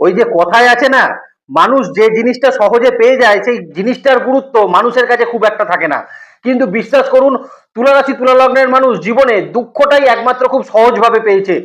ওই যে কথায় আছে না, মানুষ যে জিনিসটা সহজে পেয়ে যায়, সেই জিনিসটার গুরুত্ব মানুষের কাছে খুব একটা থাকে না। কিন্তু বিশ্বাস করুন, তুলারাশি তুলা লগ্নের মানুষ জীবনে দুঃখটাই একমাত্র খুব সহজভাবে পেয়েছে।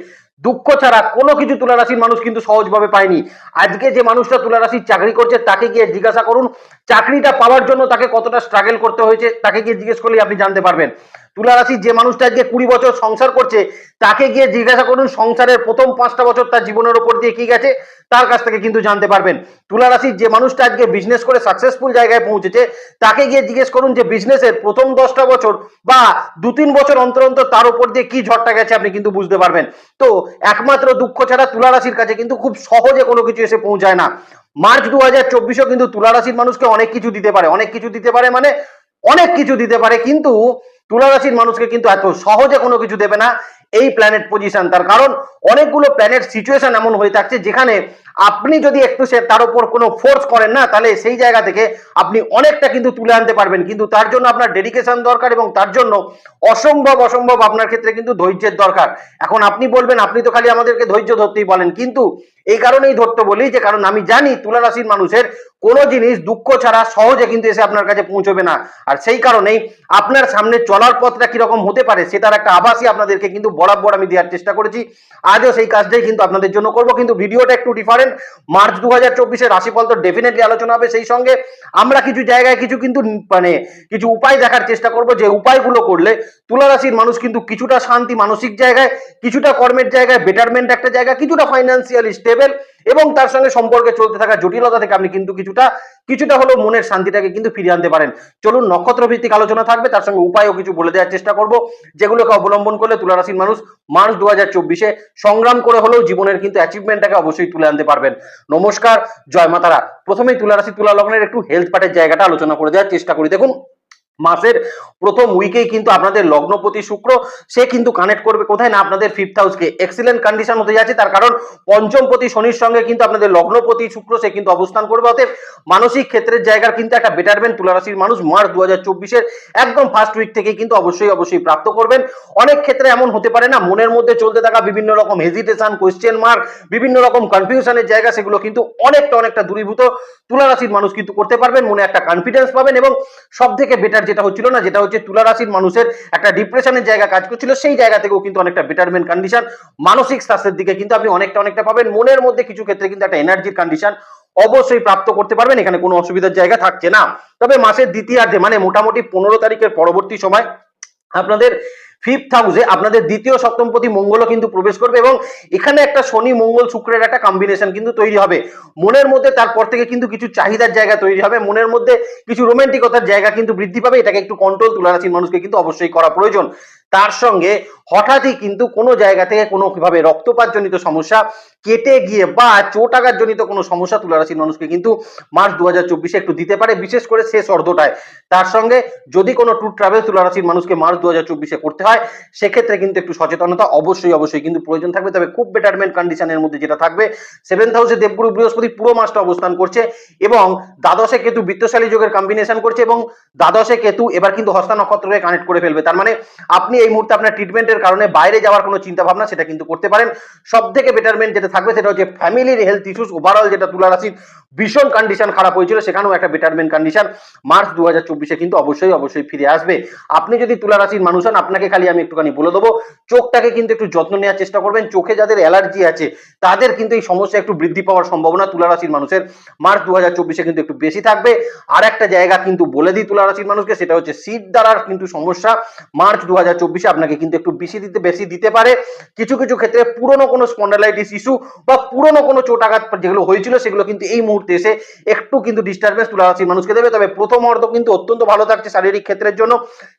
দুঃখ ছাড়া কোনো কিছু তুলারাশির মানুষ কিন্তু সহজভাবে পায়নি। আজকে যে মানুষটা তুলারাশির চাকরি করছে, তাকে গিয়ে জিজ্ঞাসা করুন, চাকরিটা পাওয়ার জন্য তাকে কতটা স্ট্রাগল করতে হয়েছে, তাকে গিয়ে জিজ্ঞেস করলে আপনি জানতে পারবেন। তুলারাশির যে মানুষটা আজকে কুড়ি বছর সংসার করছে, তাকে গিয়ে জিজ্ঞাসা করুন সংসারের প্রথম পাঁচটা বছর তার জীবনের উপর দিয়ে কি গেছে, তার কাছ থেকে কিন্তু জানতে পারবেন। তুলা রাশির যে মানুষটা আজকে বিজনেস করে সাকসেসফুল জায়গায় পৌঁছেছে, তাকে গিয়ে জিজ্ঞেস করুন যে বিজনেসের প্রথম দশটা বছর বা দু তিন বছর অন্তর অন্তর তার উপর দিয়ে কি ঝড়টা গেছে আপনি কিন্তু বুঝতে পারবেন। তো একমাত্র দুঃখ ছাড়া তুলা রাশির কাছে কিন্তু খুব সহজে কোনো কিছু এসে পৌঁছায় না। মার্চ দু হাজার চব্বিশেও কিন্তু তুলা রাশির মানুষকে অনেক কিছু দিতে পারে, অনেক কিছু দিতে পারে মানে অনেক কিছু দিতে পারে, কিন্তু তুলা রাশির মানুষকে কিন্তু এত সহজে কোনো কিছু দেবে না। এই প্ল্যানেট পজিশন তার কারণ, অনেকগুলো প্ল্যানেট সিচুয়েশন এমন হয়ে থাকছে যেখানে আপনি যদি একটু সে তার উপর কোনো ফোর্স করেন না, তাহলে সেই জায়গা থেকে আপনি অনেকটা কিন্তু তুলে আনতে পারবেন। কিন্তু তার জন্য আপনার ডেডিকেশন দরকার এবং তার জন্য অসম্ভব অসম্ভব আপনার ক্ষেত্রে কিন্তু ধৈর্যের দরকার। এখন আপনি বলবেন, আপনি তো খালি আমাদেরকে ধৈর্য ধরতেই বলেন। কিন্তু এই কারণেই ধরতে বলি যে, কারণ আমি জানি তুলা রাশির মানুষের কোনো জিনিস দুঃখ ছাড়া সহজে কিন্তু এসে আপনার কাছে পৌঁছবে না। আর সেই কারণেই আপনার সামনে চলার পথটা কীরকম হতে পারে সেটার একটা আভাসই আপনাদেরকে কিন্তু বরাবর আমি দেওয়ার চেষ্টা করেছি। আজও সেই কাজটাই কিন্তু আপনাদের জন্য করব, কিন্তু ভিডিওটা একটু ডিফারেন্ট মার্চ দু হাজার চব্বিশের রাশিফল তো ডেফিনেটলি আলোচনা হবে সেই সঙ্গে। আমরা কিছু জায়গায় কিছু কিন্তু মানে কিছু উপায় দেখার চেষ্টা করব, যে উপায়গুলো করলে তুলা রাশির মানুষ কিন্তু কিছুটা শান্তি মানসিক জায়গায়, কিছুটা কর্মের জায়গায় বেটারমেন্ট একটা জায়গা কিছুটা ফাইন্যান্সিয়ালি স্টেবল এবং তার সঙ্গে সম্পর্কে চলতে থাকা জটিলতা থেকে আপনি কিন্তু কিছুটা কিছুটা হলেও মনের শান্তিটাকে কিন্তু ফিরিয়ে আনতে পারেন। চলুন নক্ষত্র ভিত্তিক আলোচনা থাকবে, তার সঙ্গে উপায়ও কিছু বলে দেওয়ার চেষ্টা করব। যেগুলোকে অবলম্বন করলে তুলারাশির মানুষ মার্চ দু চব্বিশে সংগ্রাম করে হলেও জীবনের কিন্তু অ্যাচিভমেন্টটাকে অবশ্যই তুলে আনতে পারবেন। নমস্কার, জয় মাতারা। প্রথমেই তুলা রাশি তুলা লগ্নের একটু হেলথ পার্টের জায়গাটা আলোচনা করে দেওয়ার চেষ্টা করি। দেখুন মাসের প্রথম উইকেই কিন্তু আপনাদের লগ্নপতি শুক্র, সে কিন্তু কানেক্ট করবে কোথায় না আপনাদের ফিফথ হাউসকে এক্সিলেন্ট কন্ডিশন হতে যাচ্ছে, তার কারণ পঞ্চমপতি শনির সঙ্গে কিন্তু আপনাদের লগ্নপতি শুক্র, সে কিন্তু অবস্থান করবে। অতএব মানসিক ক্ষেত্রের জায়গার কিন্তু একটা বেটারমেন্ট তুলারাশির মানুষ মার্চ দু হাজার একদম ফার্স্ট উইক থেকে কিন্তু অবশ্যই অবশ্যই প্রাপ্ত করবেন। অনেক ক্ষেত্রে এমন হতে পারে না, মনের মধ্যে চলতে থাকা বিভিন্ন রকম হেজিটেশন কোয়েশ্চেন মার্ক বিভিন্ন রকম কনফিউশনের জায়গা, সেগুলো কিন্তু অনেকটা অনেকটা দূরীভূত তুলা রাশির মানুষ কিন্তু করতে পারবেন। মনে একটা কনফিডেন্স পাবেন এবং সব থেকে বেটার যেটা হচ্ছিল না, যেটা হচ্ছে তুলা রাশির মানুষের একটা ডিপ্রেশনের জায়গা কাজ করছিল, সেই জায়গা থেকেও কিন্তু অনেকটা বেটারমেন্ট কন্ডিশন মানসিক স্বাস্থ্যের দিকে কিন্তু আপনি অনেকটা অনেকটা পাবেন। মনের মধ্যে কিছু ক্ষেত্রে কিন্তু একটা এনার্জির কন্ডিশন অবশ্যই প্রাপ্ত করতে পারবেন, এখানে কোনো অসুবিধার জায়গা থাকছে না। তবে মাসের দ্বিতীয়ার্ধে মানে মোটামুটি পনেরো তারিখের পরবর্তী সময়, আপনাদের ফিফথ হাউসে আপনাদের দ্বিতীয় সপ্তমপতি মঙ্গলও কিন্তু প্রবেশ করবে এবং এখানে একটা শনি মঙ্গল শুক্রের একটা কম্বিনেশন কিন্তু তৈরি হবে। মনের মধ্যে তারপর থেকে কিন্তু কিছু চাহিদার জায়গা তৈরি হবে। মনের মধ্যে কিছু রোমান্টিকতার জায়গা কিন্তু বৃদ্ধি পাবে। এটাকে একটু কন্ট্রোল তুলারাশির মানুষকে কিন্তু অবশ্যই করা প্রয়োজন। তার সঙ্গে হঠাৎই কিন্তু কোনো জায়গা থেকে কোনো ভাবে রক্তপাতজনিত সমস্যা কেটে গিয়ে বা চোট আঘাতজনিত কোনো সমস্যা তুলারাশির মানুষকে কিন্তু মার্চ দু হাজার চব্বিশে একটু দিতে পারে, বিশেষ করে শেষ অর্ধটায়। তার সঙ্গে যদি কোনো ট্যুর ট্রাভেল তুলারাশির মানুষকে মার্চ দু হাজার চব্বিশে করতে হয়, সেক্ষেত্রে কিন্তু একটু সচেতনতা অবশ্যই অবশ্যই কিন্তু প্রয়োজন থাকবে। তবে খুব বেটারমেন্ট কন্ডিশনের মধ্যে যেটা থাকবে সেভেন্থ হাউসে দেবগুরু বৃহস্পতি পুরো মাসটা অবস্থান করছে এবং দ্বাদশে কেতু বৃত্তশালী যোগের কম্বিনেশন করছে এবং দ্বাদশে কেতু এবার কিন্তু হস্তা নক্ষত্রকে কানেক্ট করে ফেলবে। তার মানে আপনি এই মুহূর্তে আপনার ট্রিটমেন্টের কারণে বাইরে যাওয়ার কোনো চিন্তা ভাবনা সেটা কিন্তু করতে পারেন। সব থেকে বেটারমেন্ট যেটা থাকবে সেটা হচ্ছে ফ্যামিলির হেলথ ইস্যুস ওভারঅল যেটা তুলা রাশির ভীষণ কন্ডিশন খারাপ হয়েছিল, সেখানেও একটা বেটারমেন্ট কন্ডিশন মার্চ দু হাজার কিন্তু অবশ্যই অবশ্যই ফিরে আসবে। আপনি যদি তুলা রাশির মানুষ হন, আপনাকে খালি আমি একটুখানি বলে দেবো, চোখটাকে কিন্তু একটু যত্ন নেওয়ার চেষ্টা করবেন। চোখে যাদের অ্যালার্জি আছে, তাদের কিন্তু এই সমস্যা একটু বৃদ্ধি পাওয়ার সম্ভাবনা তুলা রাশির মানুষের। মার্চ দু হাজার চব্বিশে কিন্তু একটু বেশি থাকবে। আর একটা জায়গা কিন্তু বলে দিই তুলা রাশির মানুষকে, সেটা হচ্ছে শীত দ্বারার কিন্তু সমস্যা। মার্চ দু হাজার চব্বিশ চব্বিশে আপনাকে কিন্তু একটু বেশি দিতে বেশি দিতে পারে। কিছু কিছু ক্ষেত্রে পুরনো কোনো স্পন্ডালাইটিস ইস্যু বা পুরনো কোনো চোট আঘাত যেগুলো হয়েছিল, সেগুলো কিন্তু এই মুহূর্তে এসে একটু কিন্তু ডিস্টারবেন্স তুলা রাশির মানুষকে দেবে। তবে প্রথম অর্ধ কিন্তু অত্যন্ত ভালো থাকছে শারীরিক ক্ষেত্রের জন্য।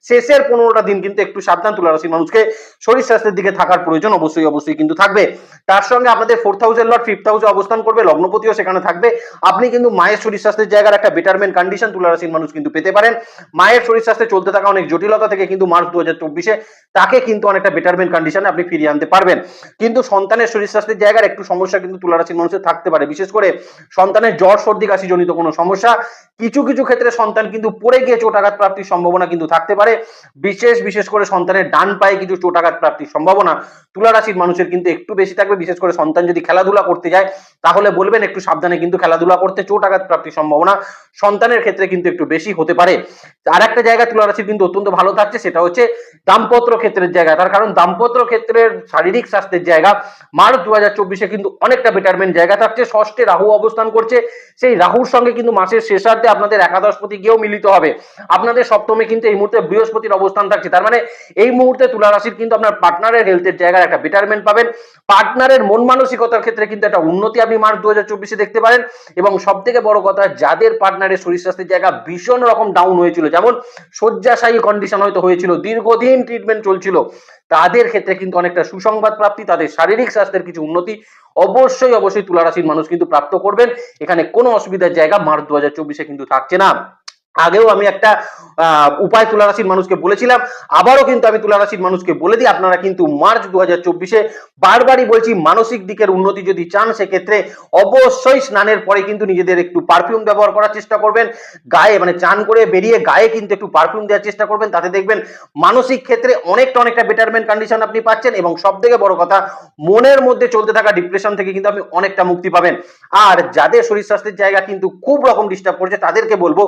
শেষের পনেরোটা দিন কিন্তু একটু সাবধান তুলা রাশির মানুষকে। শরীর স্বাস্থ্যের দিকে থাকার প্রয়োজন অবশ্যই অবশ্যই কিন্তু থাকবে। তার সঙ্গে আপনাদের ফোর্থ হাউসের লট ফিফথ হাউসে অবস্থান করবে, লগ্নপতিও সেখানে থাকবে। আপনি কিন্তু মায়ের শরীর স্বাস্থ্যের জায়গার একটা বেটারমেন্ট কন্ডিশন তুলা রাশির মানুষ কিন্তু পেতে পারেন। মায়ের শরীর স্বাস্থ্যে চলতে থাকা অনেক জটিলতা থেকে কিন্তু মার্চ দু হাজার চব্বিশে তাকে কিন্তু অনেকটা বেটারমেন্ট কন্ডিশনে আপনি ফিরিয়ে আনতে পারবেন। কিন্তু সন্তানের শরীর স্বাস্থ্যের জায়গার একটু সমস্যা কিন্তু তুলা রাশির মানুষের থাকতে পারে। বিশেষ করে সন্তানের জ্বর, সর্দি, কাশি জনিত কোনো সমস্যা, কিছু কিছু ক্ষেত্রে সন্তান কিন্তু পড়ে গিয়ে চোটাঘাত প্রাপ্তির সম্ভাবনা কিন্তু থাকতে পারে। বিশেষ বিশেষ করে সন্তানের ডান পায়ে কিছু চোটাঘাত প্রাপ্তির সম্ভাবনা তুলা রাশির মানুষের কিন্তু একটু বেশি থাকবে। বিশেষ করে সন্তান যদি খেলাধুলা করতে যায়, তাহলে বলবেন একটু সাবধানে কিন্তু খেলাধুলা করতে চোটাঘাত প্রাপ্তির সম্ভাবনা সন্তানের ক্ষেত্রে কিন্তু একটু বেশি হতে পারে। আর একটা জায়গা তুলা রাশির কিন্তু অত্যন্ত ভালো থাকছে, সেটা হচ্ছে দাম্পত্র ক্ষেত্রের জায়গা, তার কারণ দাম্পত্র ক্ষেত্রের শারীরিক স্বাস্থ্যের জায়গা মার্চ দু হাজার চব্বিশে কিন্তু অনেকটা বেটারমেন্ট জায়গা থাকছে। ষষ্ঠে রাহু অবস্থান করছে। সেই রাহুর সঙ্গে কিন্তু মাসের শেষার্ধে আপনাদের একাদশপতি গিয়েও মিলিত হবে। আপনাদের সপ্তমে কিন্তু এই মুহূর্তে বৃহস্পতির অবস্থান থাকছে। তার মানে এই মুহূর্তে তুলা রাশির কিন্তু আপনার পার্টনারের হেলথের জায়গায় একটা বেটারমেন্ট পাবেন। পার্টনারের মন মানসিকতার ক্ষেত্রে কিন্তু একটা উন্নতি আপনি মার্চ দু হাজার চব্বিশে দেখতে পারেন। এবং সব থেকে বড় কথা, যাদের পার্টনারের শরীর স্বাস্থ্যের জায়গা ভীষণ রকম ডাউন হয়েছিল। যেমন শয্যাশায়ী কন্ডিশন হয়তো হয়েছিল। দীর্ঘদিন ট্রিটমেন্ট চলছিল, তাদের ক্ষেত্রে কিন্তু অনেকটা সুসংবাদ প্রাপ্তি, তাদের শারীরিক স্বাস্থ্যের কিছু উন্নতি অবশ্যই অবশ্যই তুলারাশির মানুষ কিন্তু প্রাপ্ত করবেন। এখানে কোনো অসুবিধার জায়গা মার্চ দু কিন্তু থাকছে না। আগেও আমি একটা উপায় তুলা রাশির মানুষকে বলেছিলাম। আবারও কিন্তু আমি তুলা রাশির মানুষকে বলে দিই, আপনারা কিন্তু মার্চ দু হাজার চব্বিশে বারবারই বলছি, মানসিক দিকের উন্নতি যদি চান, সেক্ষেত্রে অবশ্যই স্নানের পরে কিন্তু নিজেদের একটু পারফিউম ব্যবহার করার চেষ্টা করবেন। গায়ে মানে চান করে বেরিয়ে গায়ে কিন্তু একটু পারফিউম দেওয়ার চেষ্টা করবেন। তাতে দেখবেন মানসিক ক্ষেত্রে অনেকটা অনেকটা বেটারমেন্ট কন্ডিশন আপনি পাচ্ছেন এবং সব থেকে বড় কথা, মনের মধ্যে চলতে থাকা ডিপ্রেশন থেকে কিন্তু আপনি অনেকটা মুক্তি পাবেন। আর যাদের শরীর স্বাস্থ্যের জায়গা কিন্তু খুব রকম ডিস্টার্ব করছে, তাদেরকে বলব,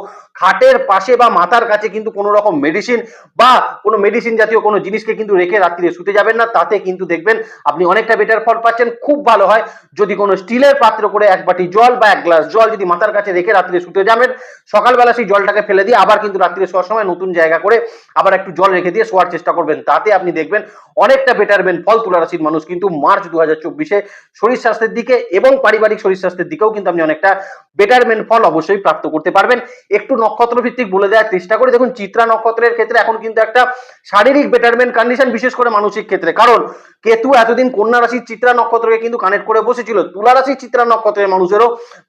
খাটের পাশে বা মাথার কাছে কিন্তু কোনো রকম মেডিসিন বা কোনো মেডিসিন জাতীয় কোনো জিনিসকে কিন্তু রেখে রাত্রিরে শুতে যাবেন না, তাতে কিন্তু দেখবেন আপনি অনেকটা বেটার ফল পাচ্ছেন, খুব ভালো হয়। যদি কোনো স্টিলের পাত্র করে এক বাটি জল বা এক গ্লাস জল যদি মাথার কাছে রেখে রাত্রিরে শুতে যাবেন, সকালবেলা সেই জলটাকে ফেলে দিয়ে আবার কিন্তু রাত্রিরে শোয়ার সময় নতুন জায়গা করে আবার একটু জল রেখে দিয়ে শোয়ার চেষ্টা করবেন। তাতে আপনি দেখবেন অনেকটা বেটারমেন্ট ফল তুলা রাশির মানুষ কিন্তু মার্চ দু হাজার চব্বিশে শরীর স্বাস্থ্যের দিকে এবং পারিবারিক শরীর স্বাস্থ্যের দিকেও কিন্তু আপনি অনেকটা বেটারমেন্ট ফল অবশ্যই প্রাপ্ত করতে পারবেন। একটু নক্ষত্র ভিত্তিক বলে দেওয়ার চেষ্টা করি দেখুন চিত্রা নক্ষত্রের ক্ষেত্রে এখন কিন্তু একটা শারীরিক বেটারমেন্ট কন্ডিশন বিশেষ করে মানসিক ক্ষেত্রে। কারণ কেতু এতদিন কন্যা রাশির চিত্রা নক্ষত্রকে কিন্তু কানেক্ট করে বসেছিল। তুলা রাশির চিত্রা নক্ষত্রের মানুষেরও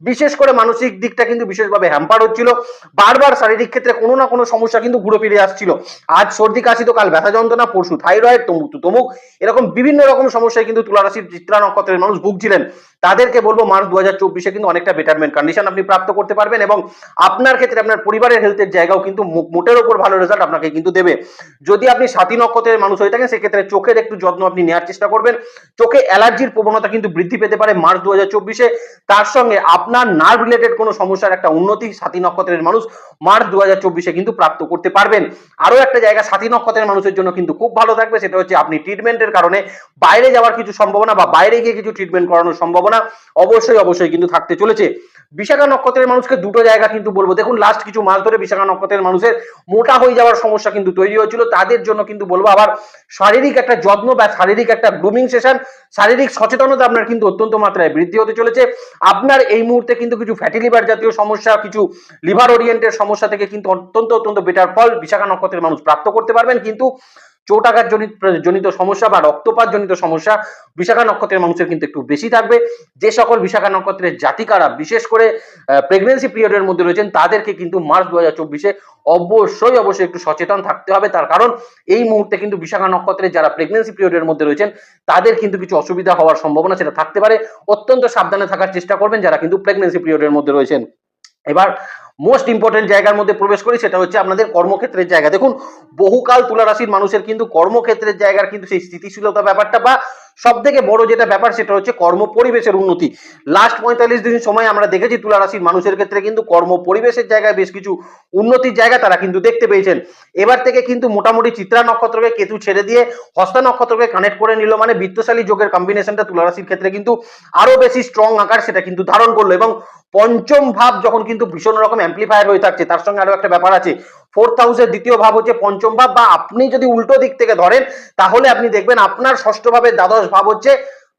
বিশেষ করে মানসিক দিকটা কিন্তু বিশেষভাবে হ্যাম্পার হচ্ছিল। বারবার শারীরিক ক্ষেত্রে কোনো না কোনো সমস্যা কিন্তু ঘুরে ফিরে আসছিল। আজ সর্দি, কাশি তো কাল ব্যথা যন্ত্রণা, পরশু থাইরয়েড তমুক তমুক। এরকম বিভিন্ন রকম সমস্যায় কিন্তু তুলা রাশির চিত্রা নক্ষত্রের মানুষ ভুগছিলেন। তাদেরকে বলব মার্চ দু হাজার চব্বিশে কিন্তু অনেকটা বেটারমেন্ট কন্ডিশন আপনি প্রাপ্ত করতে পারবেন এবং আপনার ক্ষেত্রে আপনার পরিবারের হেলথের জায়গাও কিন্তু মোটের উপর ভালো রেজাল্ট আপনাকে কিন্তু দেবে। যদি আপনি সাথী নক্ষত্রের মানুষ হয়ে থাকেন, সেক্ষেত্রে চোখের একটু যত্ন আপনি নেওয়ার চেষ্টা করবেন। চোখে অ্যালার্জির প্রবণতা কিন্তু বৃদ্ধি পেতে পারে মার্চ দু তার সঙ্গে আপনার নার্ভ রিলেটেড কোনো সমস্যার একটা উন্নতি সাথী নক্ষত্রের মানুষ মার্চ দু হাজার চব্বিশে কিন্তু প্রাপ্ত করতে পারবেন। আরও একটা জায়গা সাথী নক্ষত্রের মানুষের জন্য কিন্তু খুব ভালো থাকবে, সেটা হচ্ছে আপনি ট্রিটমেন্টের কারণে বাইরে যাওয়ার কিছু সম্ভাবনা বা বাইরে গিয়ে কিছু ট্রিটমেন্ট করানোর সম্ভাবনা অবশ্যই অবশ্যই কিন্তু থাকতে চলেছে। বিশাখা নক্ষত্রের মানুষকে দুটো জায়গা কিন্তু বলব। দেখুন লাস্ট কিছু মাস ধরে বিশাখা নক্ষত্রের মানুষের মোটা হয়ে যাওয়ার সমস্যা কিন্তু তৈরি হয়েছিল। তাদের জন্য কিন্তু বলব আবার শারীরিক একটা যত্ন বা শারীরিক একটা গ্রুমিং সেশন শারীরিক সচেতনতা আপনার কিন্তু অত্যন্ত মাত্রায় বৃদ্ধি হতে চলেছে। আপনার এই মুহূর্তে কিন্তু কিছু ফ্যাটি লিভার জাতীয় সমস্যা, কিছু লিভার ওরিয়েন্টের সমস্যা থেকে কিন্তু অত্যন্ত অত্যন্ত বেটার ফল বিশাখা নক্ষত্রের মানুষ প্রাপ্ত করতে পারবেন। কিন্তু চোটাঘাত জনিত জনিত সমস্যা বা রক্তপাত জনিত সমস্যা বিশাখা নক্ষত্রের মানুষের কিন্তু একটু বেশি থাকবে। যে সকল বিশাখা নক্ষত্রের জাতিকারা, বিশেষ করে প্রেগনেন্সি পিরিয়ডের মধ্যে রয়েছেন, তাদেরকে কিন্তু মার্চ দু হাজার চব্বিশে অবশ্যই অবশ্যই একটু সচেতন থাকতে হবে। তার কারণ এই মুহূর্তে কিন্তু বিশাখা নক্ষত্রের যারা প্রেগনেন্সি পিরিয়ডের মধ্যে রয়েছেন, তাদের কিন্তু কিছু অসুবিধা হওয়ার সম্ভাবনা সেটা থাকতে পারে। অত্যন্ত সাবধানে থাকার চেষ্টা করবেন যারা কিন্তু প্রেগনেন্সি পিরিয়ডের মধ্যে রয়েছেন। এবার মোস্ট ইম্পর্টেন্ট জায়গার মধ্যে প্রবেশ করি সেটা হচ্ছে আপনাদের কর্মক্ষেত্রের জায়গা। দেখুন, বহুকাল তুলা রাশির মানুষের কিন্তু কর্মক্ষেত্রের জায়গার কিন্তু সেই স্থিতিশীলতা ব্যাপারটা বা সব থেকে বড় যেটা ব্যাপার সেটা হচ্ছে কর্ম পরিবেশের উন্নতি। লাস্ট পঁয়তাল্লিশ দিন সময় আমরা দেখেছি তুলা রাশির মানুষের ক্ষেত্রে কিন্তু কর্ম পরিবেশের জায়গায় বেশ কিছু উন্নতির জায়গা তারা কিন্তু দেখতে পেয়েছেন। এবার থেকে কিন্তু মোটামুটি চিত্রা নক্ষত্রকে কেতু ছেড়ে দিয়ে হস্তা নক্ষত্রকে কানেক্ট করে নিল মানে বৃত্তশালী যোগের কম্বিনেশনটা তুলা রাশির ক্ষেত্রে কিন্তু আরও বেশি স্ট্রং আকার সেটা কিন্তু ধারণ করল এবং পঞ্চম ভাব যখন কিন্তু ভীষণ রকম অ্যাম্পলিফায়ার হয়ে থাকছে, তার সঙ্গে আরও একটা ব্যাপার আছে। ফোর্থ হাউসের দ্বিতীয় ভাব হচ্ছে পঞ্চম ভাব, বা আপনি যদি উল্টো দিক থেকে ধরেন, তাহলে আপনি দেখবেন আপনার ষষ্ঠ ভাবের দ্বাদশ ভাব হচ্ছে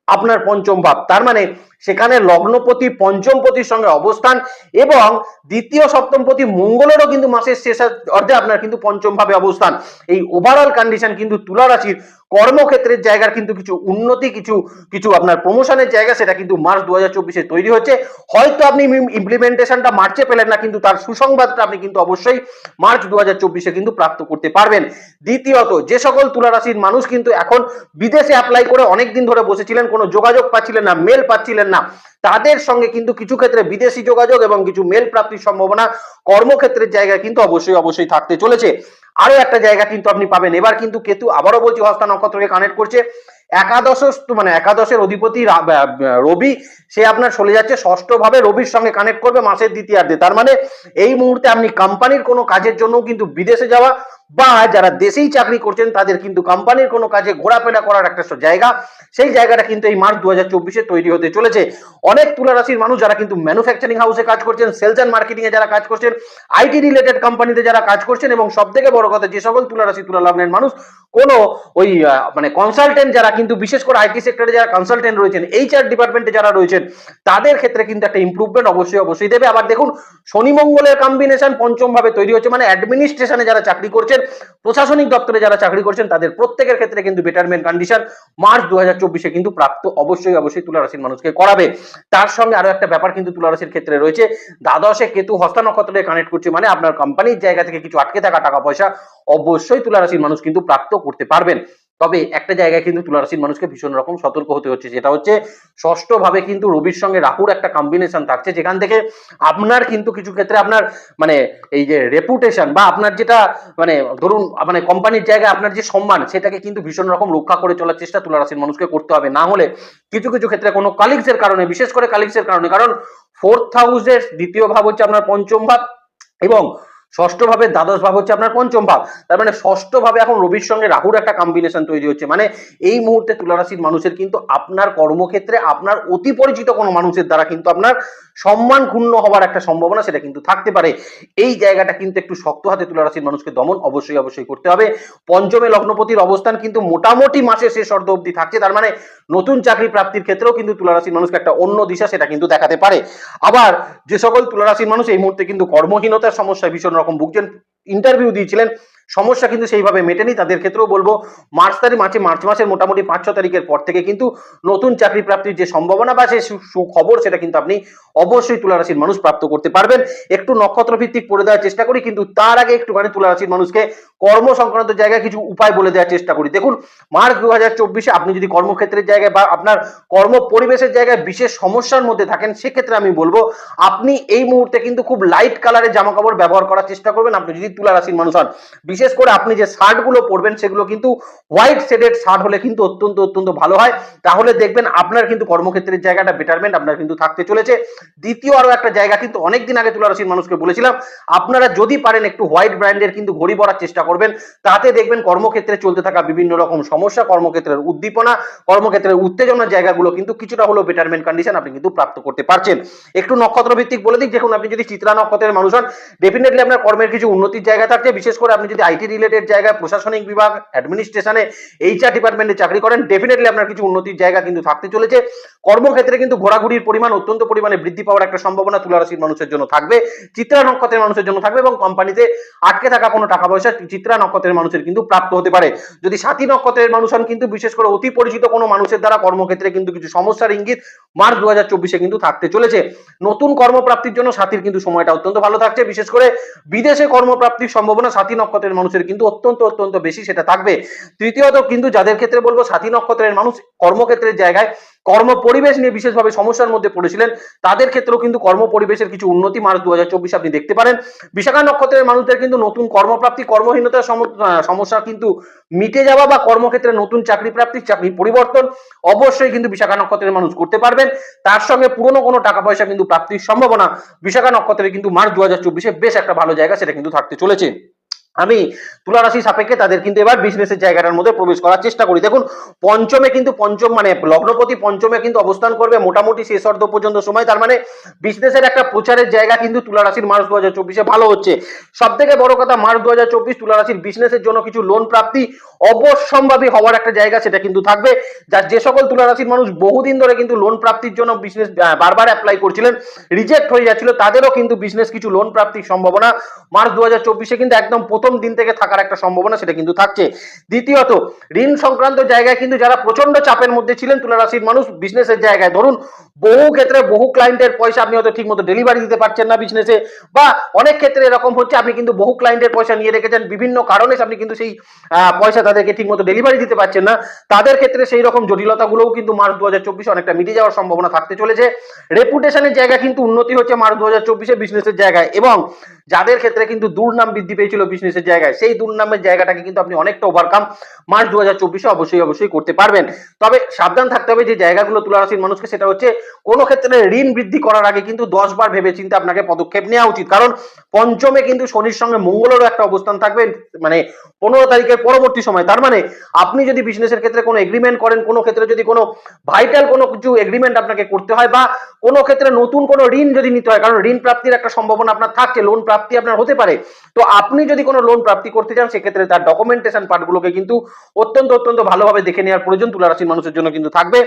আপনার পঞ্চম ভাব। তার মানে সেখানে লগ্নপতি পঞ্চমপতির সঙ্গে অবস্থান এবং দ্বিতীয় সপ্তমপতি মঙ্গলেরও কিন্তু মাসের শেষ অর্ধে আপনার কিন্তু পঞ্চম ভাবে অবস্থান। এই ওভারঅল কন্ডিশন কিন্তু তুলা রাশির কর্মক্ষেত্রের জায়গার কিন্তু কিছু উন্নতি, কিছু কিছু আপনার প্রমোশনের জায়গা সেটা কিন্তু মার্চ দু হাজার চব্বিশে তৈরি হচ্ছে। হয়তো আপনি ইমপ্লিমেন্টেশনটা মার্চে পেলেন না, কিন্তু তার সুসংবাদটা আপনি কিন্তু অবশ্যই মার্চ দু হাজার চব্বিশে কিন্তু প্রাপ্ত করতে পারবেন। দ্বিতীয়ত, যে সকল তুলা রাশির মানুষ কিন্তু এখন বিদেশে অ্যাপ্লাই করে অনেক দিন ধরে বসেছিলেন, কোনো যোগাযোগ পাচ্ছিলেন না মেল পাচ্ছিলেন না, তাদের সঙ্গে কিন্তু কিছু ক্ষেত্রে বিদেশি যোগাযোগ এবং কিছু মেল প্রাপ্তির সম্ভাবনা কর্মক্ষেত্রের জায়গায় কিন্তু অবশ্যই অবশ্যই থাকতে চলেছে। আরও একটা জায়গা কিন্তু আপনি পাবেন। এবার কিন্তু কেতু আবারও বলছি, হস্তা নক্ষত্রকে কানেক্ট করছে। একাদশ মানে একাদশের অধিপতি রবি, সে আপনার চলে যাচ্ছে। ষষ্ঠ ভাবে রবির সঙ্গে কানেক্ট করবে মাসের দ্বিতীয়ার্ধে। তার মানে এই মুহূর্তে আপনি কোম্পানির কোনো কাজের জন্য কিন্তু বিদেশে যাওয়া বা যারা দেশেই চাকরি করছেন, তাদের কিন্তু কোম্পানির কোনো কাজে ঘোরাফেরা করার একটা জায়গা। সেই জায়গাটা কিন্তু এই মার্চ দু হাজার তৈরি হতে চলেছে। অনেক তুলা রাশির মানুষ যারা কিন্তু ম্যানুফ্যাকচারিং হাউসে কাজ করছেন সেলস অ্যান্ড মার্কেটিং এ যারা কাজ করছেন আইটি রিলেটেড কোম্পানিতে যারা কাজ করছেন এবং সব থেকে বড় কথা, যে সকল তুলা রাশি তুলা মানুষ, কোনো ওই মানে কনসালটেন্ট যারা কিন্তু বিশেষ করে আইটি সেক্টরে যারা কনসালটেন্ট রয়েছেন এইচআর ডিপার্টমেন্টে যারা রয়েছেন, তাদের ক্ষেত্রে কিন্তু একটা ইম্প্রুভমেন্ট অবশ্যই অবশ্যই দেবে। আবার দেখুন, শনি মঙ্গলের কম্বিনেশন পঞ্চম ভাবে তৈরি হচ্ছে মানে অ্যাডমিনিস্ট্রেশনে যারা চাকরি করছেন প্রশাসনিক দপ্তরে যারা চাকরি করছেন, তাদের প্রত্যেকের ক্ষেত্রে কিন্তু বেটারমেন্ট কন্ডিশন মার্চ দু হাজার কিন্তু প্রাপ্ত অবশ্যই অবশ্যই তুলারাশির মানুষকে করাবে। তার সঙ্গে আরও একটা ব্যাপার কিন্তু তুলারাশির ক্ষেত্রে রয়েছে। দ্বাদশে কেতু হস্তা নক্ষত্রে কানেক্ট করছে মানে আপনার কোম্পানির জায়গা থেকে কিছু আটকে থাকা টাকা পয়সা অবশ্যই তুলারাশির মানুষ কিন্তু প্রাপ্ত করতে পারবেন। তবে একটা জায়গায় কিন্তু তুলা রাশির মানুষকে ভীষণ রকম সতর্ক হতে হচ্ছে যেটা হচ্ছে ষষ্ঠ ভাবে কিন্তু রবির সঙ্গে রাহুর একটা কম্বিনেশন থাকছে, যেখান থেকে আপনার কিন্তু কিছু ক্ষেত্রে আপনার মানে এই যে রেপুটেশন বা আপনার যেটা মানে ধরুন মানে কোম্পানির জায়গায় আপনার যে সম্মান, সেটাকে কিন্তু ভীষণ রকম রক্ষা করে চলার চেষ্টা তুলারাশির মানুষকে করতে হবে। না হলে কিছু কিছু ক্ষেত্রে কোনো কালিগসের কারণে, বিশেষ করে কালিগসের কারণে, কারণ ফোর্থ হাউসের দ্বিতীয় ভাব হচ্ছে আপনার পঞ্চম ভাব এবং ষষ্ঠ ভাবে দ্বাদশ ভাব হচ্ছে আপনার পঞ্চম ভাব। তার মানে ষষ্ঠ ভাবে এখন রবির সঙ্গে রাহুর একটা কম্বিনেশন তৈরি হচ্ছে। মানে এই মুহূর্তে তুলারাশির মানুষের কিন্তু আপনার কর্মক্ষেত্রে আপনার অতি পরিচিত কোনো মানুষের দ্বারা কিন্তু আপনার সম্মান ক্ষুণ্ণ হওয়ার একটা সম্ভাবনা সেটা কিন্তু থাকতে পারে। এই জায়গাটা কিন্তু একটু শক্ত হাতে তুলারাশির মানুষকে দমন অবশ্যই অবশ্যই করতে হবে। পঞ্চমে লগ্নপতির অবস্থান কিন্তু মোটামুটি মাসের শেষ অর্ধ অবধি থাকছে। তার মানে নতুন চাকরি প্রাপ্তির ক্ষেত্রেও কিন্তু তুলারাশির মানুষকে একটা অন্য দিশা সেটা কিন্তু দেখাতে পারে। আবার যে সকল তুলারাশির মানুষ এই মুহূর্তে কিন্তু কর্মহীনতার সমস্যায় ভীষণ রকম ভুগছেন ইন্টারভিউ দিয়েছিলেন। সমস্যা কিন্তু সেইভাবে মেটেনি। তাদের ক্ষেত্রেও বলব, মার্চ তারিখ মার্চে, মার্চ মাসের মোটামুটি পাঁচ, ছ তারিখের পর থেকে কিন্তু নতুন চাকরি প্রাপ্তির যে সম্ভাবনা বা সে সুখবর, সেটা কিন্তু আপনি অবশ্যই তুলা রাশির মানুষ প্রাপ্ত করতে পারবেন। একটু নক্ষত্র ভিত্তিক পড়ে দেওয়ার চেষ্টা করি, কিন্তু তার আগে একটুখানি তুলা রাশির মানুষকে কর্ম সংক্রান্ত জায়গায় কিছু উপায় বলে দেওয়ার চেষ্টা করি। দেখুন, মার্চ দু হাজার আপনি যদি কর্মক্ষেত্রের জায়গায় বা আপনার কর্ম পরিবেশের জায়গায় বিশেষ সমস্যার মধ্যে থাকেন, সেক্ষেত্রে আমি বলব, আপনি এই মুহূর্তে কিন্তু খুব লাইট কালারের জামা কাপড় ব্যবহার করার চেষ্টা করবেন। আপনি যদি তুলা রাশির মানুষ হন বিশেষ করে আপনি যে শার্টগুলো পরবেন, সেগুলো কিন্তু হোয়াইট শেডেড শার্ট হলে কিন্তু অত্যন্ত অত্যন্ত ভালো হয়। তাহলে দেখবেন আপনার কিন্তু কর্মক্ষেত্রের জায়গাটা বেটারমেন্ট আপনার কিন্তু থাকতে চলেছে। দ্বিতীয় আরও একটা জায়গা কিন্তু অনেকদিন আগে তুলা মানুষকে বলেছিলাম, আপনারা যদি পারেন একটু হোয়াইট ব্র্যান্ডের কিন্তু ঘড়ি পরার চেষ্টা করবেন, তাতে দেখবেন কর্মক্ষেত্রে চলতে থাকা বিভিন্ন রকম সমস্যা, কর্মক্ষেত্রের উদ্দীপনা, কর্মক্ষেত্রের উত্তেজনার জায়গাগুলো কিন্তু কিছুটা হলেও বেটারমেন্ট কন্ডিশন আপনি কিন্তু প্রাপ্ত করতে পারছেন। একটু নক্ষত্র ভিত্তিক বলে দিক দেখুন আপনি যদি চিত্রা নক্ষত্রের মানুষ হন ডেফিনেটলি আপনার কর্মের কিছু উন্নতির জায়গা থাকছে। বিশেষ করে আপনি যদি আইটি রিলেটেড জায়গায় প্রশাসনিক বিভাগ অ্যাডমিনিস্ট্রেশনে এইচআর ডিপার্টমেন্টে চাকরি করেন। ডেফিনেটলি আপনার কিছু উন্নতির জায়গা কিন্তু থাকতে চলেছে। কর্মক্ষেত্রে কিন্তু ঘোরাঘুরির পরিমাণ অত্যন্ত পরিমাণে বৃদ্ধি পাওয়ার একটা সম্ভাবনা তুলা রাশির মানুষের জন্য থাকবে। চিত্রা নক্ষত্রের মানুষের জন্য থাকবে এবং কোম্পানিতে আটকে থাকা কোনো টাকা পয়সা চিত্রা নক্ষত্রের মানুষের কিন্তু প্রাপ্ত হতে পারে। যদি সাথী নক্ষত্রের মানুষ কিন্তু বিশেষ করে অতি পরিচিত কোনো মানুষের দ্বারা কর্মক্ষেত্রে কিন্তু কিছু সমস্যার ইঙ্গিত মার্চ দু হাজার চব্বিশে কিন্তু থাকতে চলেছে। নতুন কর্মপ্রাপ্তির জন্য সাথীর কিন্তু সময়টা অত্যন্ত ভালো থাকছে। বিশেষ করে বিদেশে কর্মপ্রাপ্তির সম্ভাবনা সাথী নক্ষত্রের মানুষের কিন্তু অত্যন্ত অত্যন্ত বেশি সেটা থাকবে। তৃতীয়ত কিন্তু যাদের ক্ষেত্রে বলব, সাথী নক্ষত্রের মানুষ কর্মক্ষেত্রের জায়গায় কর্ম পরিবেশ নিয়ে বিশেষভাবে সমস্যার মধ্যে পড়েছিলেন। তাদের ক্ষেত্রেও কিন্তু কর্ম পরিবেশের কিছু উন্নতি মার্চ দু আপনি দেখতে পারেন। বিশাখা নক্ষত্রের মানুষদের কিন্তু নতুন কর্মপ্রাপ্তি, কর্মহীনতার সমস্যা কিন্তু মিটে যাওয়া বা কর্মক্ষেত্রে নতুন চাকরি প্রাপ্তি চাকরি পরিবর্তন অবশ্যই কিন্তু বিশাখা নক্ষত্রের মানুষ করতে পারবেন। তার সঙ্গে পুরনো কোনো টাকা পয়সা কিন্তু প্রাপ্তির সম্ভাবনা বিশাখা নক্ষত্রের কিন্তু মার্চ দু বেশ একটা ভালো জায়গা সেটা কিন্তু থাকতে চলেছে। আমি তুলা রাশি সাপেক্ষে তাদের কিন্তু এবার বিজনেসের জায়গাটার মধ্যে প্রবেশ করার চেষ্টা করি। দেখুন, পঞ্চমে কিন্তু পঞ্চম মানে লগ্নপতি পঞ্চমে কিন্তু অবস্থান করবে মোটামুটি শেষ অর্ধ পর্যন্ত সময়। তার মানে বিজনেসের একটা প্রচারের জায়গা কিন্তু তুলা রাশির মার্চ দু হাজার চব্বিশে ভালো হচ্ছে। সব থেকে বড় কথা, মার্চ দু হাজার চব্বিশ তুলা রাশির বিজনেসের জন্য কিছু লোন প্রাপ্তি অবশ্যম্ভাবী হওয়ার একটা জায়গা সেটা কিন্তু থাকবে যার যে সকল তুলা রাশির মানুষ বহুদিন ধরে কিন্তু লোন প্রাপ্তির জন্য বিজনেস বারবার অ্যাপ্লাই করছিলেন রিজেক্ট হয়ে যাচ্ছিল, তাদেরও কিন্তু বিজনেস কিছু লোন প্রাপ্তির সম্ভাবনা মার্চ দু হাজার চব্বিশে কিন্তু একদম প্রথম প্রথম দিন থেকে থাকার একটা সম্ভাবনা সেটা কিন্তু থাকছে। দ্বিতীয়ত, ঋণ সংক্রান্ত জায়গায় কিন্তু যারা প্রচণ্ড চাপের মধ্যে ছিলেন তুলা রাশির মানুষ বিজনেসের জায়গায়, ধরুন বহু ক্ষেত্রে বহু ক্লায়েন্টের পয়সা আপনি হয়তো ঠিক মতো ডেলিভারি দিতে পারছেন না বিজনেসে বা অনেক ক্ষেত্রে এরকম হচ্ছে আপনি কিন্তু বহু ক্লায়েন্টের পয়সা নিয়ে রেখেছেন, বিভিন্ন কারণে আপনি কিন্তু সেই পয়সা তাদেরকে ঠিক মতো ডেলিভারি দিতে পারছেন না। তাদের ক্ষেত্রে সেই রকম জটিলতাগুলোও কিন্তু মার্চ দু অনেকটা মিটে যাওয়ার সম্ভাবনা থাকতে চলেছে। রেপুটেশনের জায়গা কিন্তু উন্নতি হচ্ছে মার্চ দু হাজার চব্বিশে বিজনেসের জায়গায়, এবং যাদের ক্ষেত্রে কিন্তু দুর্নাম বৃদ্ধি পেয়েছিল বিজনেসের জায়গায়, সেই দুর্নামের জায়গাটাকে কিন্তু আপনি অনেকটা ওভারকাম মার্চ দু হাজার চব্বিশে অবশ্যই অবশ্যই করতে পারবেন। তবে সাবধান থাকতে হবে যে জায়গাগুলো তুলা রাশির মানুষকে, সেটা হচ্ছে কোনো ক্ষেত্রে ঋণ বৃদ্ধি করার আগে কিন্তু দশবার ভেবে চিন্তে আপনাকে পদক্ষেপ নেওয়া উচিত। কারণ পঞ্চমে কিন্তু শনির সঙ্গে মঙ্গলেরও একটা অবস্থান থাকবে মানে পনেরো তারিখের পরবর্তী সময়। তার মানে আপনি যদি বিজনেসের ক্ষেত্রে কোনো এগ্রিমেন্ট করেন, কোনো ক্ষেত্রে যদি কোনো ভাইটাল কোনো কিছু এগ্রিমেন্ট আপনাকে করতে হয় বা কোনো ক্ষেত্রে নতুন কোনো ঋণ যদি নিতে হয়, কারণ ঋণ প্রাপ্তির একটা সম্ভাবনা আপনার থাকছে লোন প্রাপ্তি আপনার হতে পারে। তো আপনি যদি কোনো লোন প্রাপ্তি করতে চান, সেক্ষেত্রে তার ডকুমেন্টেশন পার্টগুলোকে কিন্তু অত্যন্ত অত্যন্ত ভালোভাবে দেখে নেওয়ার প্রয়োজন তুলা রাশির মানুষের জন্য কিন্তু থাকবে।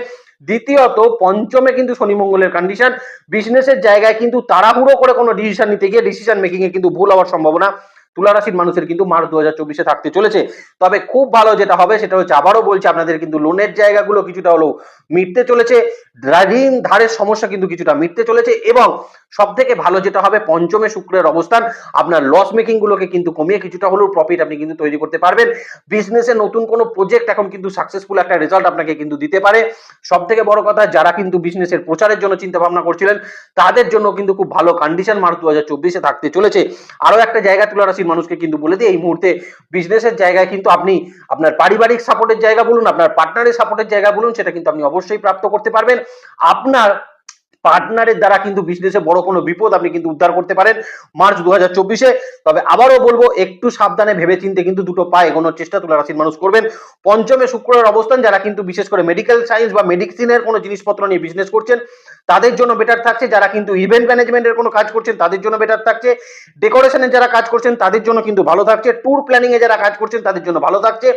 দ্বিতীয়ত, পঞ্চমে কিন্তু শনি মঙ্গলের কন্ডিশন বিজনেসের জায়গায় কিন্তু তাড়াহুড়ো করে কোনো ডিসিশন নিতে গিয়ে ডিসিশন মেকিং এ কিন্তু ভুল হওয়ার সম্ভাবনা। তুলা রাশির মানুষের কিন্তু মার্চ দু হাজার চব্বিশে থাকতে চলেছে। তবে খুব ভালো যেটা হবে সেটা হচ্ছে আবারও বলছে, আপনাদের কিন্তু লোনের জায়গাগুলো কিছুটা হলেও মিটতে চলেছে। ঋণ ধারের সমস্যা কিন্তু কিছুটা মিটতে চলেছে এবং সব থেকে ভালো যেটা হবে পঞ্চমে শুক্রের অবস্থান। আপনার লস মেকিং গুলোকে কিন্তু কমিয়ে কিছুটা হলেও প্রফিট আপনি কিন্তু তৈরি করতে পারবেন। বিজনেসে নতুন কোনো প্রজেক্ট এখন কিন্তু সাকসেসফুল একটা রেজাল্ট আপনাকে কিন্তু দিতে পারে। সব থেকে বড় কথা, যারা কিন্তু বিজনেসের প্রচারের জন্য চিন্তা ভাবনা করছিলেন, তাদের জন্য কিন্তু খুব ভালো কন্ডিশন মার্চ দু হাজার চব্বিশে থাকতে চলেছে। আরও একটা জায়গা তুলা রাশির মানুষকে কিন্তু বলে দিই, এই মুহূর্তে বিজনেসের জায়গায় কিন্তু আপনি আপনার পারিবারিক সাপোর্টের জায়গা বলুন, আপনার পার্টনারের সাপোর্টের জায়গা বলুন, সেটা কিন্তু আপনি অবশ্যই প্রাপ্ত করতে পারবেন। আপনার পার্টনারের দ্বারা কিন্তু বিজনেসে বড় কোনো বিপদ আপনি কিন্তু উদ্ধার করতে পারেন মার্চ দু তবে আবারও বলব, একটু সাবধানে ভেবে চিনতে কিন্তু দুটো পা এগোনোর চেষ্টা তুলা রাশির মানুষ করবেন। পঞ্চমে শুক্রের অবস্থান, যারা কিন্তু বিশেষ করে মেডিকেল সায়েন্স বা মেডিসিনের কোনো জিনিসপত্র নিয়ে বিজনেস করছেন, তাদের জন্য বেটার থাকছে। যারা কিন্তু ইভেন্ট ম্যানেজমেন্টের কোনো কাজ করছেন, তাদের জন্য বেটার থাকছে। ডেকোরেশনের যারা কাজ করছেন, তাদের জন্য কিন্তু ভালো থাকছে। ট্যুর প্ল্যানিং এ যারা কাজ করছেন, তাদের জন্য ভালো থাকছে।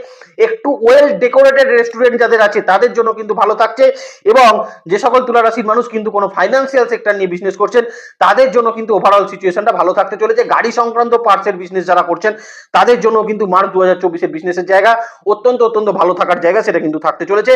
একটু ওয়েল ডেকোরেটেড রেস্টুরেন্ট যাদের আছে, তাদের জন্য কিন্তু ভালো থাকছে। এবং যে সকল তুলা রাশির মানুষ কিন্তু কোনো ফাইন্যান্সিয়াল সেক্টর নিয়ে বিজনেস করছেন, তাদের জন্য কিন্তু ওভারঅল সিচুয়েশনটা ভালো থাকতে চলেছে। গাড়ি সংক্রান্ত পার্টসের বিজনেস যারা করছেন, তাদের জন্য কিন্তু মার্চ দু হাজার চব্বিশের বিজনেসের জায়গা অত্যন্ত অত্যন্ত ভালো থাকার জায়গা সেটা কিন্তু থাকতে চলেছে।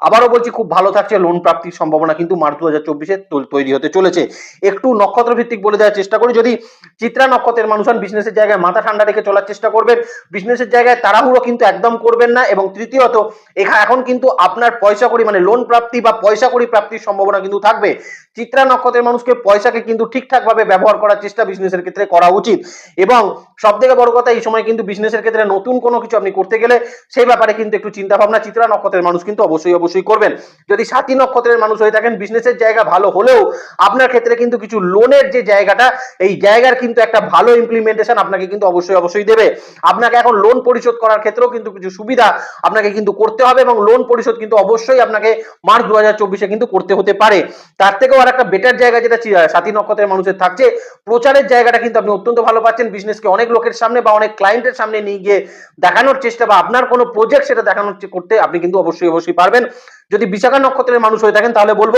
আবারও বলছি, খুব ভালো থাকছে লোন প্রাপ্তির সম্ভাবনা কিন্তু মার্চ দু হাজার চব্বিশে তৈরি হতে চলেছে। একটু নক্ষত্র ভিত্তিক বলে দেওয়ার চেষ্টা করি। যদি চিত্রা নক্ষত্রের মানুষ হন বিজনেসের জায়গায় মাথা ঠান্ডা রেখে চলার চেষ্টা করবেন। বিজনেসের জায়গায় তাড়াহুড়ো কিন্তু একদম করবেন না এবং তৃতীয়ত, এখা- এখন কিন্তু আপনার পয়সা করি মানে লোন প্রাপ্তি বা পয়সা করি প্রাপ্তির সম্ভাবনা কিন্তু থাকবে। চিত্রা নক্ষত্রের মানুষকে পয়সাকে কিন্তু ঠিকঠাক ভাবে ব্যবহার করার চেষ্টা বিজনেসের ক্ষেত্রে করা উচিত। এবং সব থেকে বড় কথা, এই সময় কিন্তু বিজনেসের ক্ষেত্রে নতুন কোনো কিছু আপনি করতে গেলে সেই ব্যাপারে কিন্তু একটু চিন্তা ভাবনা চিত্রা নক্ষত্রের মানুষ কিন্তু অবশ্যই অবশ্যই করবেন। যদি সাথী নক্ষত্রের মানুষ হয়ে থাকেন বিজনেসের জায়গা ভালো হলেও আপনার ক্ষেত্রে কিন্তু কিছু লোনের যে জায়গাটা, এই জায়গার কিন্তু একটা ভালো ইমপ্লিমেন্টেশন আপনাকে কিন্তু অবশ্যই অবশ্যই দেবে। আপনাকে এখন লোন পরিশোধ করার ক্ষেত্রেও কিন্তু কিছু সুবিধা আপনাকে কিন্তু করতে হবে এবং লোন পরিশোধ কিন্তু অবশ্যই আপনাকে মার্চ দু হাজার চব্বিশে কিন্তু করতে হতে পারে। তার থেকেও আর একটা বেটার জায়গা যেটা সাথী নক্ষত্রের মানুষের থাকছে, প্রচারের জায়গাটা কিন্তু আপনি অত্যন্ত ভালো পাচ্ছেন। বিজনেসকে অনেক লোকের সামনে বা অনেক ক্লায়েন্টের সামনে নিয়ে গিয়ে দেখানোর চেষ্টা বা আপনার কোনো প্রজেক্ট সেটা দেখানোর করতে আপনি কিন্তু অবশ্যই অবশ্যই পারবেন। যদি বিশাখা নক্ষত্রের মানুষ হয়ে থাকেন, তাহলে বলব,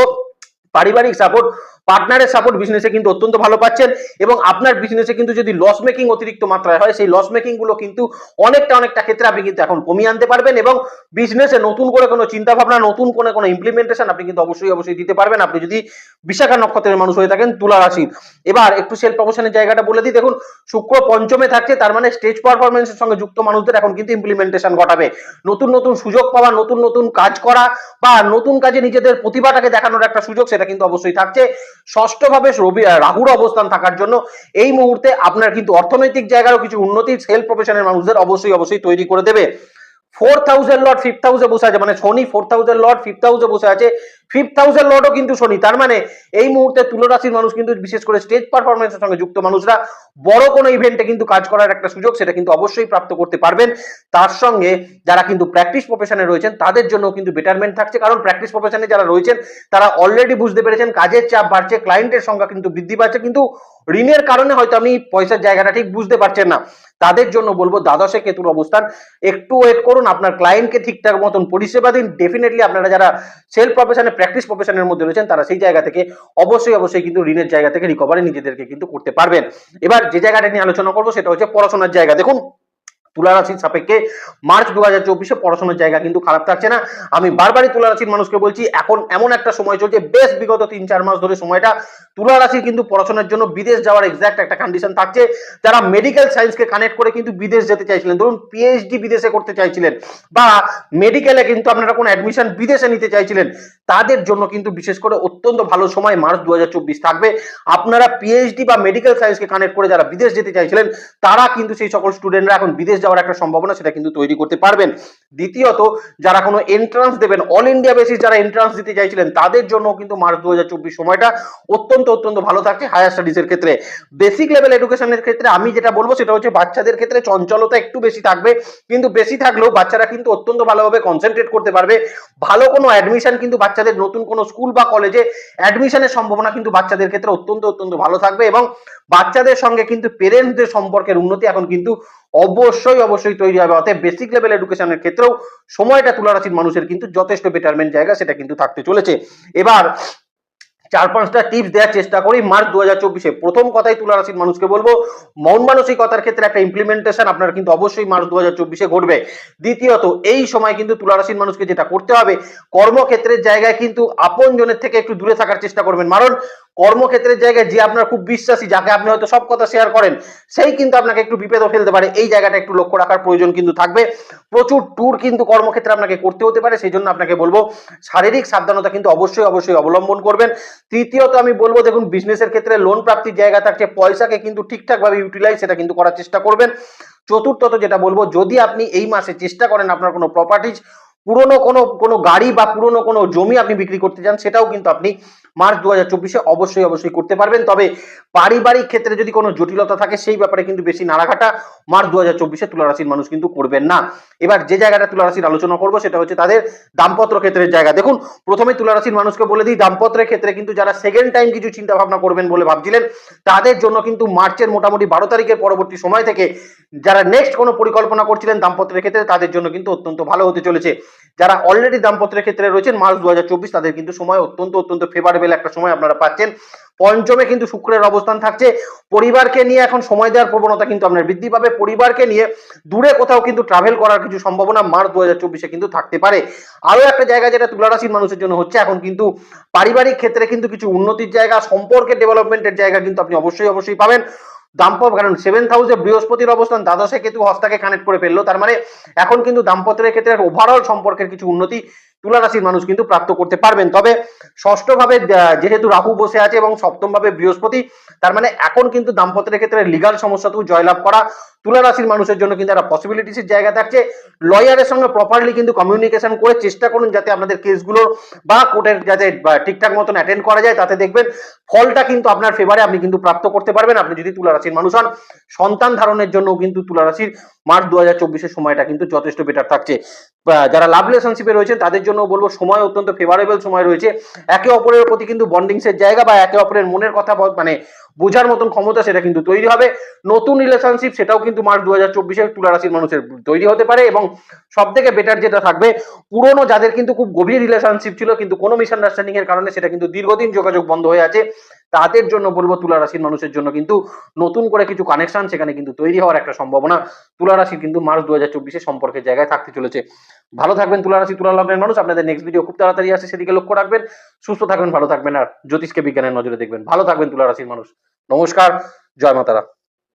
পারিবারিক সাপোর্ট পার্টনারের সাপোর্ট বিজনেসে কিন্তু অত্যন্ত ভালো পাচ্ছেন এবং আপনার বিজনেসে কিন্তু যদি লস মেকিং অতিরিক্ত মাত্রায় হয়, সেই লস মেকিংগুলো কিন্তু অনেকটা অনেকটা ক্ষেত্রে আপনি কিন্তু এখন কমিয়ে আনতে পারবেন এবং বিজনেসে নতুন করে কোনো চিন্তা ভাবনা নতুন করে কোনো ইমপ্লিমেন্টেশন আপনি কিন্তু অবশ্যই অবশ্যই দিতে পারবেন। আপনি যদি বিশাখা নক্ষত্রের মানুষ হয়ে থাকেন, তুলা রাশির এবার একটু সেল প্রমোশনের জায়গাটা বলে দিই। দেখুন, শুক্র পঞ্চমে থাকছে, তার মানে স্টেজ পারফরমেন্সের সঙ্গে যুক্ত মানুষদের এখন কিন্তু ইমপ্লিমেন্টেশন ঘটাবে। নতুন নতুন সুযোগ পাওয়া, নতুন নতুন কাজ করা বা নতুন কাজে নিজেদের প্রতিভাটাকে দেখানোর একটা সুযোগ, সেটা কিন্তু অবশ্যই থাকছে। ষষ্ঠভাবে রবি রাহুর অবস্থান থাকার জন্য এই মুহূর্তে আপনার কিন্তু অর্থনৈতিক জায়গারও কিছু উন্নতি, সেল প্রফেশনের মানুষদের অবশ্যই অবশ্যই তৈরি করে দেবে। ফোর থাউজেন্ড লট ফিফথ হাউসে বসে আছে মানে শনি ফোর থাউজেন্ড লট ফিফথ হাউসে বসে আছে। ফিফথ হাউসের লর্ডও কিন্তু শনি তার মানে এই মুহূর্তে তুলো রাশির মানুষ কিন্তু বিশেষ করে স্টেজ পারফরমেন্সের সঙ্গে যুক্ত মানুষরা বড় কোনো ইভেন্টে কিন্তু কাজ করার একটা সুযোগ সেটা কিন্তু অবশ্যই প্রাপ্ত করতে পারবেন। তার সঙ্গে যারা কিন্তু প্র্যাকটিস প্রফেশনে রয়েছেন, তাদের জন্য কিন্তু বেটারমেন্ট থাকছে। কারণ প্র্যাকটিস প্রফেশনে যারা রয়েছেন, তারা অলরেডি বুঝতে পেরেছেন কাজের চাপ বাড়ছে ক্লায়েন্টের সংখ্যা কিন্তু বৃদ্ধি পাচ্ছে। কিন্তু ঋণের কারণে হয়তো আপনি পয়সার জায়গাটা ঠিক বুঝতে পারছেন না। তাদের জন্য বলব, দ্বাদশে কেতুর অবস্থান। একটু ওয়েট করুন, আপনার ক্লায়েন্টকে ঠিকঠাক মতন পরিষেবা দিন। ডেফিনেটলি আপনারা যারা সেল প্রফেশনে প্র্যাকটিস প্রফেশনের মধ্যে রয়েছেন, তারা সেই জায়গা থেকে অবশ্যই অবশ্যই কিন্তু ঋণের জায়গা থেকে রিকভারি নিজেদেরকে কিন্তু করতে পারবেন। এবার যে জায়গাটা নিয়ে আলোচনা করব, সেটা হচ্ছে পড়াশোনার জায়গা। দেখুন তুলা রাশির সাপেক্ষে মার্চ দু হাজার চব্বিশে পড়াশোনার জায়গা কিন্তু খারাপ থাকছে না। আমি বারবারই তুলারাশির মানুষকে বলছি, এখন এমন একটা সময় চলছে, বেশ বিগত তিন চার মাস ধরে সময়টা তুলা রাশির কিন্তু পড়াশোনার জন্য বিদেশ যাওয়ার এক্সাক্ট একটা কন্ডিশন থাকছে। যারা মেডিকেল সায়েন্সকে কানেক্ট করে কিন্তু বিদেশ যেতে চাইছিলেন, ধরুন পিএইচডি বিদেশে করতে চাইছিলেন বা মেডিকেলে কিন্তু আপনারা কোনো অ্যাডমিশন বিদেশে নিতে চাইছিলেন, তাদের জন্য কিন্তু বিশেষ করে অত্যন্ত ভালো সময় মার্চ দু হাজার চব্বিশ থাকবে। আপনারা পিএইচডি বা মেডিকেল সায়েন্সকে কানেক্ট করে যারা বিদেশ যেতে চাইছিলেন, তারা কিন্তু সেই সকল স্টুডেন্টরা এখন বিদেশ যাওয়ার একটা সম্ভাবনা সেটা কিন্তু তৈরি করতে পারবেন। দ্বিতীয়ত, যারা কোনো এন্ট্রান্স দেবেন অল ইন্ডিয়া বেসিস যারা এন্ট্রান্স দিতে চাইছিলেন, তাদের জন্য কিন্তু মার্চ দু সময়টা অত্যন্ত অত্যন্ত ভালো থাকছে হায়ার স্টাডিজের ক্ষেত্রে। বেসিক লেভেল এডুকেশনের ক্ষেত্রে আমি যেটা বলব সেটা হচ্ছে বাচ্চাদের ক্ষেত্রে চঞ্চলতা একটু বেশি থাকবে, কিন্তু বেশি থাকলেও বাচ্চারা কিন্তু অত্যন্ত ভালোভাবে কনসেন্ট্রেট করতে পারবে। ভালো কোনো অ্যাডমিশন কিন্তু বাচ্চাদের নতুন কোনো স্কুল বা কলেজে অ্যাডমিশনের সম্ভাবনা কিন্তু বাচ্চাদের ক্ষেত্রে অত্যন্ত অত্যন্ত ভালো থাকবে এবং বাচ্চাদের সঙ্গে কিন্তু পেরেন্টসদের সম্পর্কের উন্নতি এখন কিন্তু অবশ্যই অবশ্যই তৈরি হবে। অতএব বেসিক লেভেল এডুকেশনের ক্ষেত্রেও সময়টা তুলা রাশির মানুষের কিন্তু যথেষ্ট বেটারমেন্ট জায়গা সেটা কিন্তু থাকতে চলেছে। এবার চার পাঁচটা টিপস দেওয়ার চেষ্টা করি। মার্চ দু হাজার চব্বিশে প্রথম কথাই তুলা রাশির মানুষকে বলব, মন মানসিকতার ক্ষেত্রে একটা ইমপ্লিমেন্টেশন আপনার কিন্তু অবশ্যই মার্চ দু হাজার চব্বিশে ঘটবে। দ্বিতীয়ত, এই সময় কিন্তু তুলা রাশির মানুষকে যেটা করতে হবে, কর্মক্ষেত্রের জায়গায় কিন্তু আপন জনের থেকে একটু দূরে থাকার চেষ্টা করবেন। কারণ কর্মক্ষেত্রের জায়গায় যে আপনার খুব বিশ্বাসী, যাকে আপনি হয়তো সব কথা শেয়ার করেন, সেই কিন্তু আপনাকে একটু বিপেদও ফেলতে পারে। এই জায়গাটা একটু লক্ষ্য রাখার প্রয়োজন কিন্তু থাকবে। প্রচুর ট্যুর কিন্তু কর্মক্ষেত্রে আপনাকে করতে হতে পারে, সেই জন্য আপনাকে বলব, শারীরিক সাবধানতা কিন্তু অবশ্যই অবশ্যই অবলম্বন করবেন। তৃতীয়ত আমি বলব, দেখুন বিজনেসের ক্ষেত্রে লোন প্রাপ্তির জায়গা থাকছে, পয়সাকে কিন্তু ঠিকঠাক ভাবে ইউটিলাইজ সেটা কিন্তু করার চেষ্টা করবেন। চতুর্থত যেটা বলব, যদি আপনি এই মাসে চেষ্টা করেন আপনার কোনো প্রপার্টিজ পুরনো কোনো কোনো গাড়ি বা পুরনো কোনো জমি আপনি বিক্রি করতে চান, সেটাও কিন্তু আপনি মার্চ দু হাজার চব্বিশে অবশ্যই অবশ্যই করতে পারবেন। তবে পারিবারিক ক্ষেত্রে যদি কোনো জটিলতা থাকে, সেই ব্যাপারে কিন্তু বেশি নাড়াঘাটা মার্চ দু হাজার চব্বিশে তুলারাশির মানুষ কিন্তু করবেন না। এবার যে জায়গাটা তুলারাশির আলোচনা করব, সেটা হচ্ছে তাদের দাম্পত্র ক্ষেত্রের জায়গা। দেখুন, প্রথমে তুলারাশির মানুষকে বলে দিই দাম্পত্রের ক্ষেত্রে কিন্তু যারা সেকেন্ড টাইম কিছু চিন্তা ভাবনা করবেন বলে ভাবছিলেন, তাদের জন্য কিন্তু মার্চের মোটামুটি বারো তারিখের পরবর্তী সময় থেকে যারা নেক্সট কোনো পরিকল্পনা করছিলেন দাম্পত্রের ক্ষেত্রে, তাদের জন্য কিন্তু অত্যন্ত ভালো হতে চলেছে। যারা অলরেডি দাম্পত্রের ক্ষেত্রে রয়েছেন, মার্চ দু হাজার চব্বিশ, তাদের কিন্তু সময় অত্যন্ত অত্যন্ত ফেভারেবল একটা সময় আপনারা পাচ্ছেন। পঞ্চমে কিন্তু শুক্রের অবস্থান থাকছে। পরিবারকে নিয়ে এখন সময় দেওয়ার প্রবণতা কিন্তু আপনার বৃদ্ধি পাবে। পরিবারকে নিয়ে দূরে কোথাও কিন্তু ট্রাভেল করার কিছু সম্ভাবনা মার্চ দু কিন্তু থাকতে পারে। আরও একটা জায়গা যেটা তুলারাশির মানুষের জন্য হচ্ছে, এখন কিন্তু পারিবারিক ক্ষেত্রে কিন্তু কিছু উন্নতির জায়গা, সম্পর্কের ডেভেলপমেন্টের জায়গা কিন্তু আপনি অবশ্যই অবশ্যই পাবেন। দাম্পত্য, কারণ সেভেন্থ হাউসে বৃহস্পতির অবস্থান, দ্বাদশে কেতু হস্তাকে কানেক্ট করে ফেলল। তার মানে এখন কিন্তু দাম্পত্যের ক্ষেত্রে ওভারঅল সম্পর্কের কিছু উন্নতি তুলা রাশির মানুষ কিন্তু প্রাপ্ত করতে পারবেন। তবে ষষ্ঠ ভাবে যেহেতু রাহু বসে আছে এবং সপ্তম ভাবে বৃহস্পতি, তার মানে এখন কিন্তু দাম্পত্যের ক্ষেত্রে লিগাল সমস্যাতেও জয়লাভ করা তুলা রাশির মানুষের জন্য কিন্তু একটা পসিবিলিটিসের জায়গা থাকছে। লয়ারের সঙ্গে প্রপারলি কিন্তু কমিউনিকেশন করে চেষ্টা করুন যাতে আপনাদের কেসগুলো বা কোর্টের যাতে ঠিকঠাক মতন অ্যাটেন্ড করা যায়, তাতে দেখবেন ফলটা কিন্তু আপনার ফেভারে আপনি কিন্তু প্রাপ্ত করতে পারবেন। আপনি যদি তুলা রাশির মানুষ হন, সন্তান ধারণের জন্য কিন্তু তুলা রাশির মার্চ দু হাজার সময়টা কিন্তু যথেষ্ট বেটার থাকছে। যারা লাভ রিলেশনশিপে রয়েছেন, তাদের জন্য বলব সময় অত্যন্ত ফেভারেবল সময় রয়েছে। একে অপরের প্রতি কিন্তু বন্ডিংসের জায়গা বা একে অপরের মনের কথা মানে বোঝার মতন ক্ষমতা সেটা কিন্তু তৈরি হবে। নতুন রিলেশনশিপ সেটাও কিন্তু মার্চ দু হাজার চব্বিশে তুলা রাশির মানুষের তৈরি হতে পারে এবং সব থেকে বেটার যেটা থাকবে, পুরনো যাদের কিন্তু খুব গভীর রিলেশনশিপ ছিল কিন্তু কোনো মিসআন্ডারস্ট্যান্ডিং এর কারণে সেটা কিন্তু দীর্ঘদিন যোগাযোগ বন্ধ হয়ে আছে। তাদের জন্য বলব তুলা রাশির মানুষের জন্য। কিন্তু নতুন করে কিছু কানেকশন সেখানে কিন্তু তৈরি হওয়ার একটা সম্ভাবনা। তুলা রাশি কিন্তু মার্চ দু হাজার চব্বিশে সম্পর্কের জায়গায় থাকতে চলেছে। ভালো থাকবেন তুলা রাশি, তুলা লগ্নের মানুষ। আপনাদের নেক্সট ভিডিও খুব তাড়াতাড়ি আসে সেদিকে লক্ষ্য রাখবেন। সুস্থ থাকবেন, ভালো থাকবেন, আর জ্যোতিষকে বিজ্ঞানের নজরে দেখবেন। ভালো থাকবেন তুলা রাশির মানুষ। নমস্কার, জয় মাতারা।